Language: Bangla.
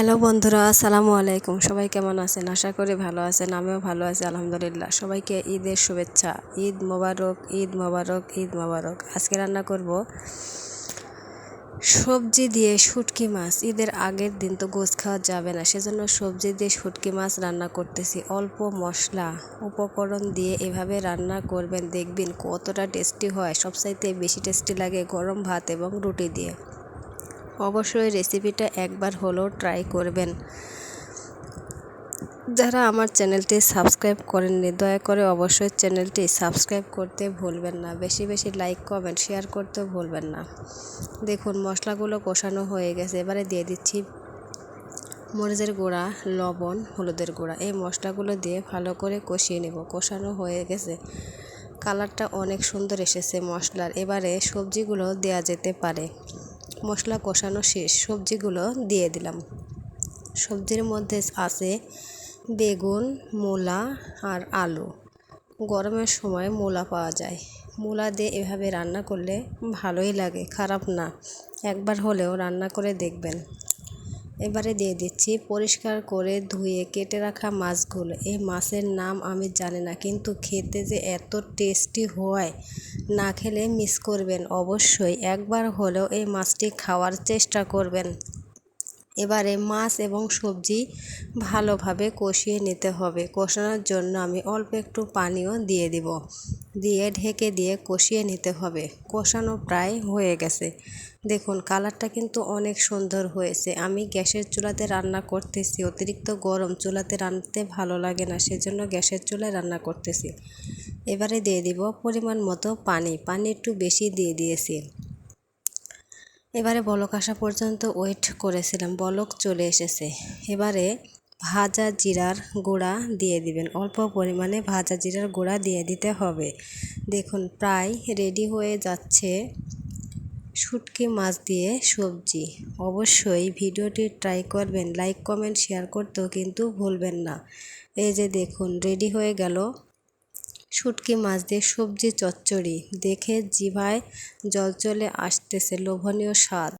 হ্যালো বন্ধুরা, আসসালামু আলাইকুম। সবাই কেমন আছেন? আশা করি ভালো আছেন, আমিও ভালো আছি, আলহামদুলিল্লাহ। সবাইকে ঈদের শুভেচ্ছা। ঈদ মোবারক ঈদ মোবারক ঈদ মোবারক। আজকে রান্না করব সবজি দিয়ে শুটকি মাছ। ঈদের আগের দিন তো গোছ খাওয়া যাবে না, সেজন্য সবজি দিয়ে শুটকি মাছ রান্না করতেছি। অল্প মশলা উপকরণ দিয়ে এভাবে রান্না করবেন, দেখবেন কতটা টেস্টি হয়। সবচাইতে বেশি টেস্টি লাগে গরম ভাত এবং রুটি দিয়ে। অবশ্যই রেসিপিটা একবার হলেও ট্রাই করবেন। যারা আমার চ্যানেলটি সাবস্ক্রাইব করেননি, দয়া করে অবশ্যই চ্যানেলটি সাবস্ক্রাইব করতে ভুলবেন না। বেশি বেশি লাইক কমেন্ট শেয়ার করতে ভুলবেন না। দেখুন, মশলাগুলো কষানো হয়ে গেছে। এবারে দিয়ে দিচ্ছি মরিচের গুঁড়া, লবণ, হলুদের গুঁড়া। এই মশলাগুলো দিয়ে ভালো করে কষিয়ে নেব। কষানো হয়ে গেছে। কালারটা অনেক সুন্দর এসেছে মশলার। এবারে সবজিগুলো দেয়া যেতে পারে। মশলা কষানো শেষ সবজিগুলো দিয়ে দিলাম। সবজির মধ্যে আছে বেগুন, মূলা আর আলু। গরমের সময় মূলা পাওয়া যায়। মূলা দিয়ে এভাবে রান্না করলে ভালোই লাগে, খারাপ না। একবার হলেও রান্না করে দেখবেন। এবারে দিয়ে দিচ্ছি পরিষ্কার করে ধুয়ে কেটে রাখা মাছগুলো। এই মাছের নাম আমি জানি না, কিন্তু খেতে যে এত টেস্টি হয়, না খেলে মিস করবেন অবশ্যই। একবার হলেও এই মাছটি খাওয়ার চেষ্টা করবেন। এবারে মাছ এবং সবজি ভালোভাবে কষিয়ে নিতে হবে। কষানোর জন্য আমি অল্প একটু পানিও দিয়ে দিব। দিয়ে ঢেকে দিয়ে কষিয়ে নিতে হবে। কষানো প্রায় হয়ে গেছে। দেখুন, কালারটা কিন্তু অনেক সুন্দর হয়েছে। আমি গ্যাসের চুলাতে রান্না করতেছি। অতিরিক্ত গরম চুলাতে রান্নাতে ভালো লাগে না, সেজন্য গ্যাসের চুলায় রান্না করতেছি। এবারে দিয়ে দিব পরিমাণ মতো পানি। পানি একটু বেশি দিয়ে দিয়েছি। এবারে বলক আসা পর্যন্ত ওয়েট করেছিলাম, বলক চলে এসেছে। এবারে ভাজা জিরার গুঁড়া দিয়ে দিবেন। অল্প পরিমাণে ভাজা জিরার গুঁড়া দিয়ে দিতে হবে। দেখুন, প্রায় রেডি হয়ে যাচ্ছে শুটকি মাছ দিয়ে সবজি। অবশ্যই ভিডিওটি ট্রাই করবেন, লাইক, কমেন্ট, শেয়ার করতেও কিন্তু ভুলবেন না। এই যে দেখুন, রেডি হয়ে গেল শুটকি মাছ দিয়ে সবজি চচ্চড়ি দেখে জিভায় জল চলে আসতেছে লোভনীয় স্বাদ।